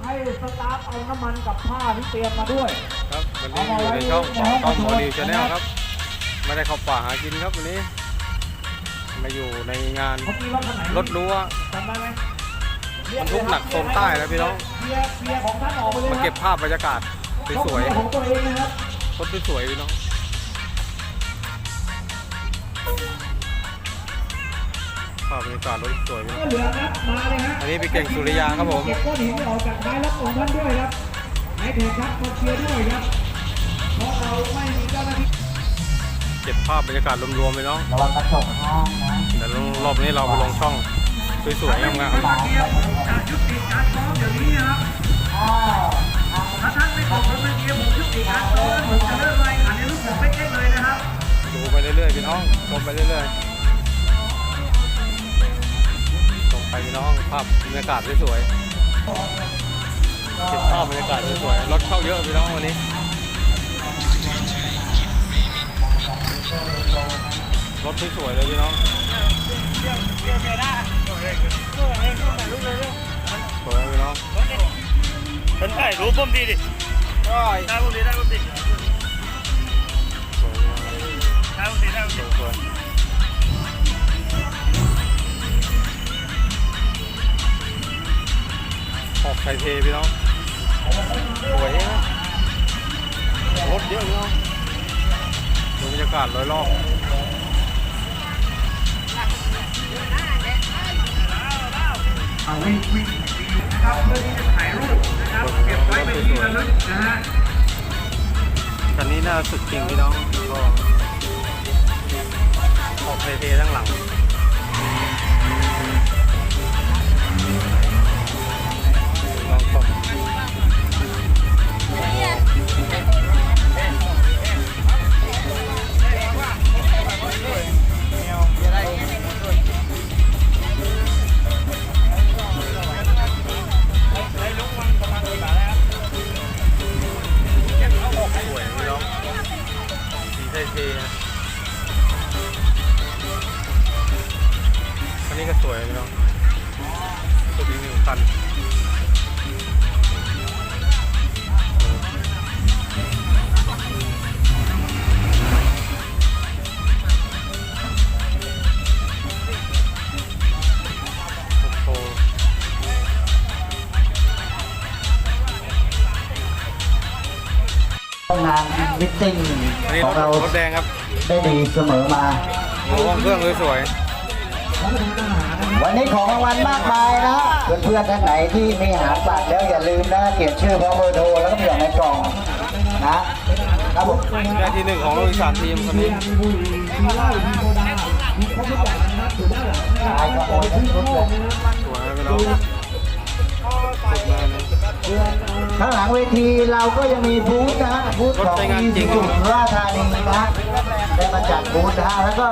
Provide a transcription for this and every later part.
ครับให้สตาฟเอาน้ำมันกับผ้าที่เตรียมมาด้วย ครับวันนี้อยู่ในช่องของต้องโมดีชาแนลครับ ไม่ได้เข้าป่าหากินครับวันนี้มาอยู่ในงานเมื่อกี้รถคันไหนรถรั้วจำได้ไหมบรรทุกหนักโซนใต้นะพี่น้อง เคลียร์เคลียร์ของท่านออกไปเลยมาเก็บภาพบรรยากาศสวยยกเรือของตัวเองนะครับๆรถสวยๆพี่น้อง บรรยากาศรถสวยพี่น้องก็เหลือครับมาเลยฮะอันนี้พี่เก่งสุริยาครับผมเก็บก้อนหินออกจากท้ายรถของท่านด้วยครับให้เด็กครับมาเคลียร์ด้วยครับเพราะเราไม่มีเจ้าหน้าที่เก็บภาพบรรยากาศรวมๆพี่น้องระวังกระจกข้างนะแต่รอบนี้เราไปลงช่องสวยๆงามจะยุติการซ้อมเดี๋ยวนี้นะครับอ้าวถ้าท่านไม่ตกลงเป็นเกียร์ผมยุติการซ้อมผมจะเริ่มรายงานในรูปแบบเป๊ะๆเลยนะครับๆดูไปเรื่อยๆพี่น้องชมไปเรื่อยๆ พี่น้องภาพบรรยากาศสวยๆเก็บภาพบรรยากาศสวยๆรถเข้าเยอะพี่น้องวันนี้รถสวยๆเลยพี่น้องสวยพี่น้องเป็นไงรู้ปุ่มดีดิได้ปุ่มดีได้ปุ่มดีสวยได้ปุ่มดีได้ปุ่มดี ออกไทยเทพี่น้องสวยนะรถเยอะพี่น้องดูบรรยากาศโดยรอบเอาวิ่งวิ่งนะครับเพื่อที่จะถ่ายรูปนะครับเก็บไว้เป็นที่ระลึกนะฮะคันนี้น่าสุดจริงพี่น้องก็ออกไทยเททั้งหลัง มิทติ้งอันนี้ของรเราถรถแดงครับได้ดีเสมอมา โอ้ห้องเครื่องสวยวันนี้ของรางวัลมากมายนะเพื่อนๆท่านไหนที่มีหารบัตรแล้วอย่าลืมนะเขียนชื่อพร้อมเบอร์โทรแล้วก็ไปหย่อนในกล่องนะครับผมๆได้ที่หนึ่งของโลกอีสานทีมคนนี้มีบุหรี่มีเหล้ามีโซดามีครบทุกอย่างนะครับอยู่ด้านหลังนะคตายรับขโมยทั้งชุดเลยสวยนะพี่น้องสุดเลยนะ ข้างหลังเวทีเราก็ยังมีบูธนะฮะบูธของรถใช้งานจริที่งสุราธานีนะฮะได้มาจัดบูธนะฮะแล้วก็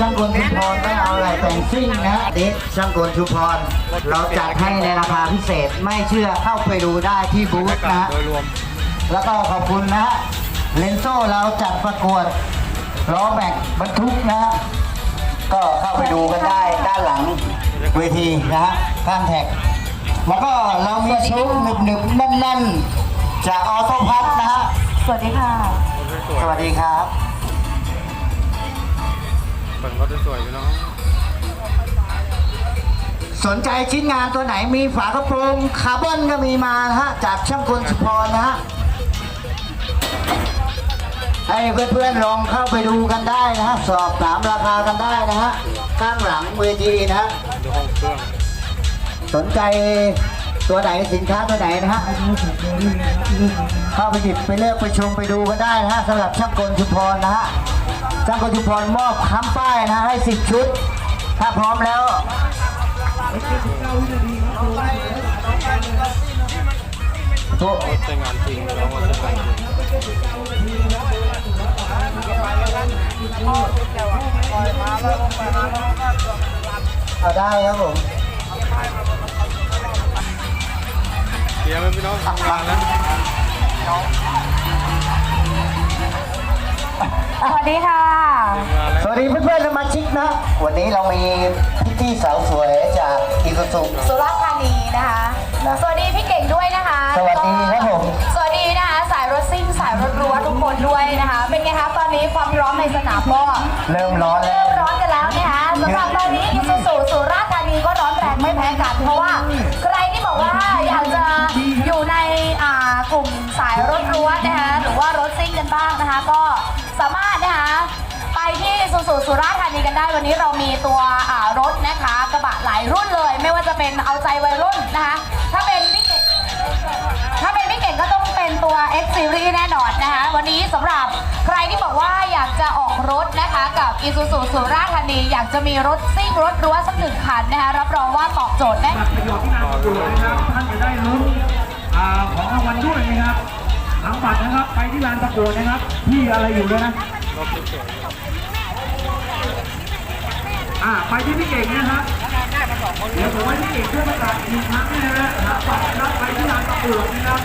ช่างกลชุมพรไม่เอาอะไรแต่งซิ่งนะฮะเด็ช่างกลชุมพรเราจัดให้ในราคาพิเศษไม่เชื่อเข้าไปดูได้ที่บูธนะฮะแล้วก็ขอบคุณนะฮะเลนโซ่เราจัดประกวดล้อแม็กบรรทุกนะฮะก็เข้าไปดูกันได้ด้านหลังเวทีนะฮะข้างแท็ก แล้วก็เรามีชุดหนึบๆแน่นๆ จากออโต้พัทนะฮะ สวัสดีค่ะรถสวยสวัสดีครับๆแต่งรถสวยๆพี่น้องสนใจชิ้นงานตัวไหนมีฝากระโปรงคาร์บอนก็มีมานะฮะ จากช่างกลสุพรนะฮะ ให้เพื่อนๆลองเข้าไปดูกันได้นะฮะ สอบถามราคากันได้นะฮะ ข้างหลังเวทีนะฮะดูห้องเครื่อง สนใจตัวไหนสินค้าตัวไหนนะฮะเข้าไปหยิบไปเลือกไปชมไปดูกันได้นะฮะสำหรับช่างกลชุมพรนะฮะช่างกลชุมพรมอบค้ำป้ายนะให้สิบชุด ถ้าพร้อมแล้วตัวรถใช้งานจริงพี่น้องรถใช้งานเอาได้ครับผม เดี๋ยวไหมพี่น้องทำงานแล้วสวัสดีค่ะเตรียมงานแล้วสวัสดีเพื่อนๆสมาชิกนะ วันนี้เรามีพี่ที่สาวสวยจากอีสุสุสุราษฎร์ธานีนะคะ สวัสดีพี่เก่งด้วยนะคะ สวัสดีครับผม สวัสดีนะคะสายรถซิ่งสายรถรั้วทุกคนด้วยนะคะ เป็นไงคะตอนนี้ความร้อนในสนามก็เริ่มร้อนแล้เริ่วากลุ่มสายรถรั้วนะคะหรือว่ารถซิ่งกันบ้างนะคะ ก็สามารถนะคะไปที่สุสุสุราษฎร์ธานีกันได้ วันนี้เรามีตัวอ่ารถนะคะกระบะหลายรุ่นเลย ไม่ว่าจะเป็นเอาใจวัยรุ่นนะคะถ้าเป็นพี่เก่งถ้าเป็นพี่เก่งก็ต้องเป็นตัว X Series แน่นอนนะคะวันนี้สำหรับใครที่บอกว่าอยากจะออกรถนะคะกับ Isuzu สุราษฎร์ธานีอยากจะมีรถซิ่งรถรั้วสักหนึ่งคันนะคะรับรองว่าตอบโจทย์แน่ บัตรประโยชน์ที่นำอยู่นะครับท่านจะได้ลุ้น ของรางวัลด้วยนะครับหลังบัตรนะครับ ไปที่ลานประกวดนะครับที่อะไรอยู่ด้วยนะอ่าไปที่พี่เก่งนะครับเดี๋ยวผมให้พี่เก่งช่วยประกาศอีกครั้งนะฮะหลังบัตรนะครับไปที่ลานประกวดนะครับ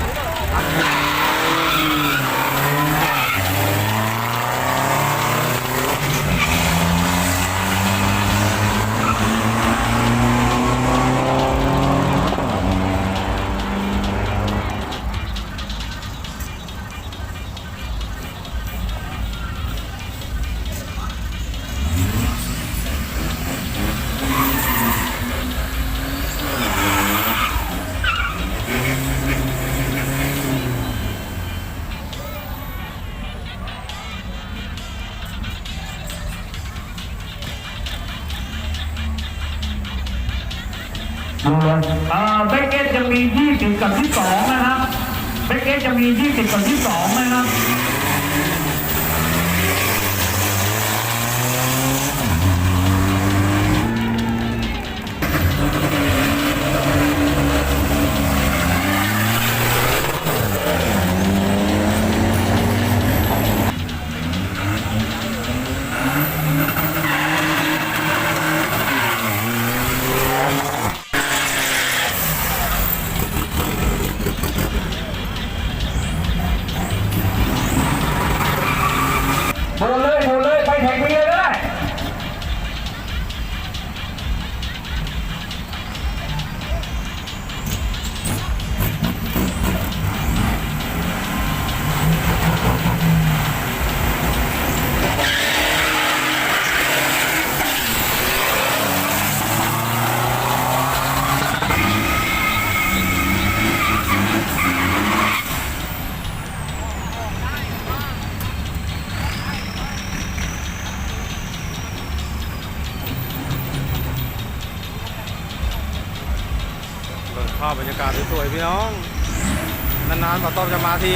เลยเบเกตจะมี 20 กับที่2นะครับ เบเกตจะมี 20 กับที่2นะครับ พี่น้อง นานๆป้าต้อมจะมาที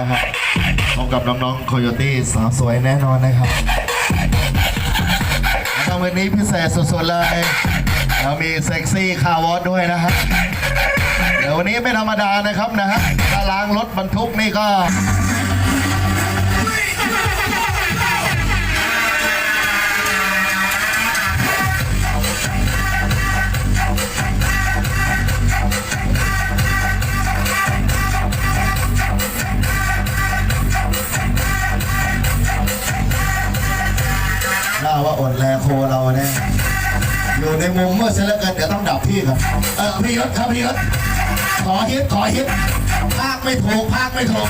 นะครับพบกับน้องๆโคโยตี้สาวสวยแน่นอนนะครับแล้ววันนี้พิเศษสุดๆเลยเรามีเซ็กซี่คาร์วอสด้วยนะฮะเดี๋ยววันนี้ไม่ธรรมดานะครับนะฮะถ้าล้างรถบรรทุกนี่ก็ ว่าอดแลโคเราเนี่ยอยู่ในมุมมืดเสียแล้วเกินเดี๋ยวต้องดับพี่ครับเออพี่ยศครับพี่ยศขอฮิตขอฮิตภาคไม่ถูกภาคไม่ถูก